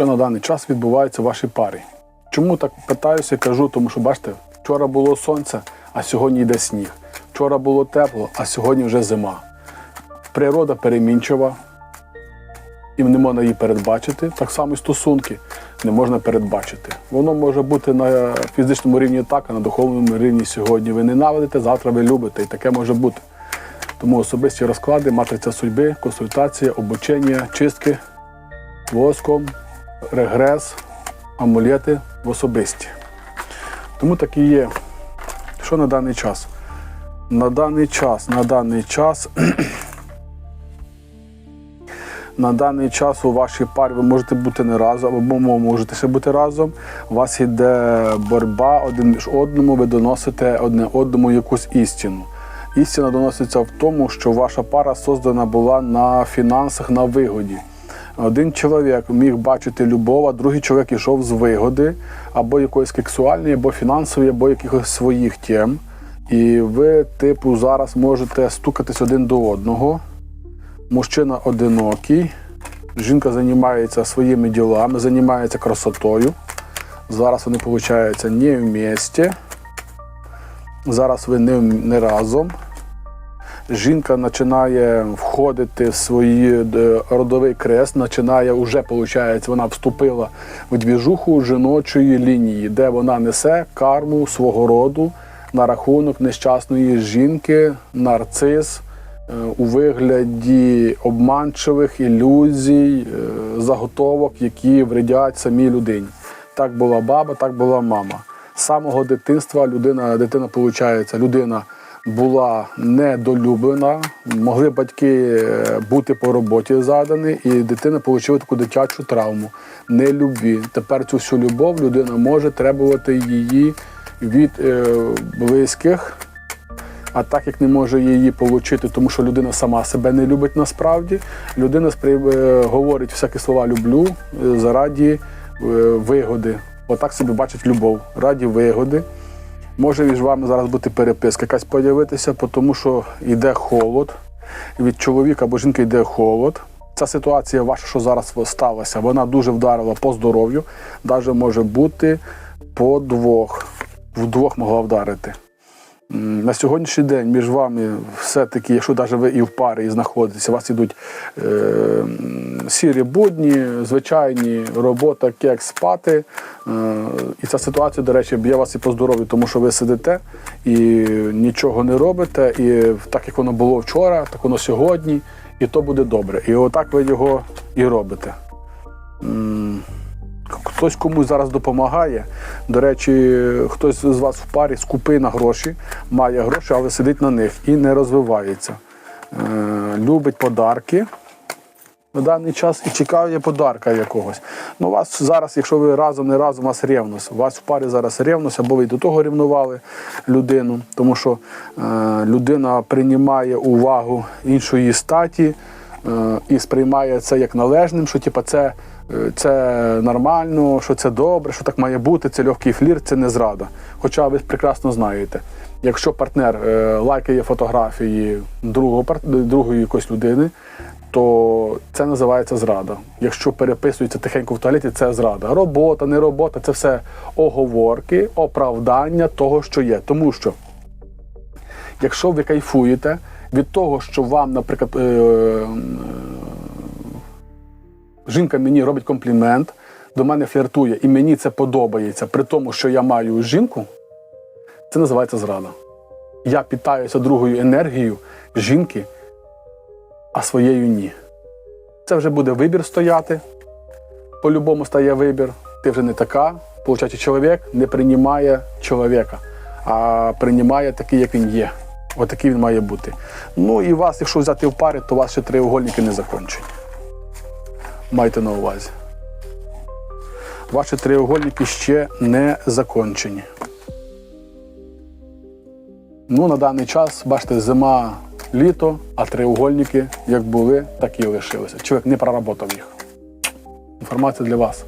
що на даний час відбувається в вашій парі. Чому так питаюся і кажу? Тому що бачите, вчора було сонце, а сьогодні йде сніг. Вчора було тепло, а сьогодні вже зима. Природа перемінчива, і не можна її передбачити. Так само і стосунки не можна передбачити. Воно може бути на фізичному рівні так, а на духовному рівні сьогодні ви ненавидите, завтра ви любите, і таке може бути. Тому особисті розклади, матриця судьби, консультація, обучення, чистки воском, регрес, амулети в особисті. Тому так і є. Що на даний час? На даний час, на даний час на даний час у вашій парі ви можете бути не разом, або можете ще бути разом. У вас йде боротьба один між одному, ви доносите одне одному якусь істину. Істина доноситься в тому, що ваша пара создана була на фінансах, на вигоді. Один чоловік міг бачити любов, а другий чоловік йшов з вигоди, або якоїсь сексуальної, або фінансової, або якихось своїх тем. І ви, типу, зараз можете стукатись один до одного мужчина одинокий, жінка займається своїми ділами, займається красотою. Зараз вони, виходить, не в місті. Зараз ви не, не разом. Жінка починає входити в свій е, родовий крест, починає вже, виходить, вона вступила в двіжуху жіночої лінії, де вона несе карму свого роду на рахунок нещасної жінки, нарцис, е, у вигляді обманчивих ілюзій, е, заготовок, які вредять самій людині. Так була баба, так була мама. З самого дитинства людина, дитина, виходить, людина була недолюблена, могли батьки е, бути по роботі задані, і дитина отримала таку дитячу травму нелюбві. Тепер цю всю любов людина може требувати її від е, близьких. А так як не може її отримати, тому що людина сама себе не любить насправді, людина е, говорить всякі слова люблю заради е, вигоди. Отак собі бачить любов, раді вигоди. Може між вами зараз бути переписка, якась появитися, тому що йде холод. Від чоловіка або жінки йде холод. Ця ситуація ваша, що зараз сталася, вона дуже вдарила по здоров'ю. Навіть може бути по двох. Вдвох могла вдарити. На сьогоднішній день між вами все-таки, якщо навіть ви і в парі і знаходитеся, у вас йдуть е, сірі будні, звичайні робота, кек, спати. Е, і ця ситуація, до речі, б'є вас і по здоров'ю, тому що ви сидите і нічого не робите. І так як воно було вчора, так воно сьогодні, і то буде добре. І отак ви його і робите. Хтось комусь зараз допомагає. До речі, хтось з вас в парі скупий на гроші, має гроші, але сидить на них і не розвивається. Е, любить подарки на даний час і чекає подарка якогось. Ну, у вас зараз, якщо ви разом не разом, у вас ревність. У вас в парі зараз ревність, або ви до того рівнували людину, тому що е, людина приймає увагу іншої статі е, і сприймає це як належним, що типу, це, це нормально, що це добре, що так має бути, це легкий флір, це не зрада. Хоча ви прекрасно знаєте, якщо партнер е, лайкає фотографії другого, другої якоїсь людини, то це називається зрада. Якщо переписується тихенько в туалеті, це зрада. Робота, не робота це все оговорки, оправдання того, що є. Тому що якщо ви кайфуєте від того, що вам, наприклад, е, жінка мені робить комплімент, до мене фліртує, і мені це подобається, при тому, що я маю жінку, це називається зрада. Я питаюся другою енергією жінки, а своєю ні. Це вже буде вибір стояти. По-любому стає вибір. Ти вже не така. Получається, чоловік не приймає чоловіка, а приймає такий, як він є. Отакий він має бути. Ну і вас, якщо взяти в парі, то вас ще триугольники не закончені. Майте на увазі. Ваші триугольники ще не закончені. Ну, на даний час, бачите, зима, літо, а триугольники як були, так і лишилися. Чоловік не проработав їх. Інформація для вас.